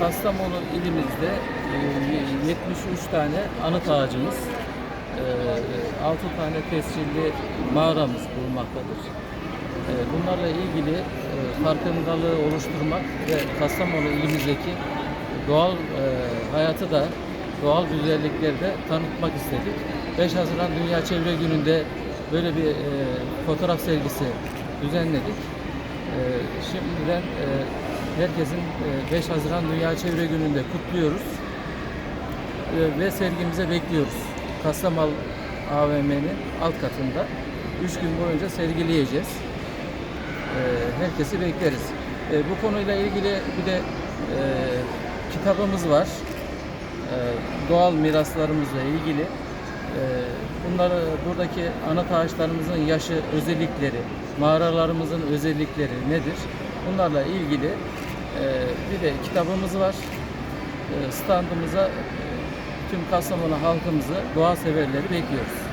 Kastamonu ilimizde e, 73 tane anıt ağacımız, 6 tane tescilli mağaramız bulunmaktadır. E, Bunlarla ilgili e, farkındalığı oluşturmak ve Kastamonu ilimizdeki doğal e, hayatı da doğal güzellikleri de tanıtmak istedik. 5 Haziran Dünya Çevre Günü'nde böyle bir e, fotoğraf sergisi düzenledik. E, Şimdiden e, herkesin e, 5 Haziran Dünya Çevre Günü'nde kutluyoruz E, ve sergimize bekliyoruz. Kastamal AVM'nin alt katında 3 gün boyunca sergileyeceğiz. E, Herkesi bekleriz. E, Bu konuyla ilgili bir de e, kitabımız var. E, Doğal miraslarımızla ilgili. E, Bunları buradaki anıt ağaçlarımızın yaşı, özellikleri, mağaralarımızın özellikleri nedir? Bunlarla ilgili e, bir de kitabımız var. E, Standımıza e, tüm Kastamonu halkımızı, doğa severleri bekliyoruz.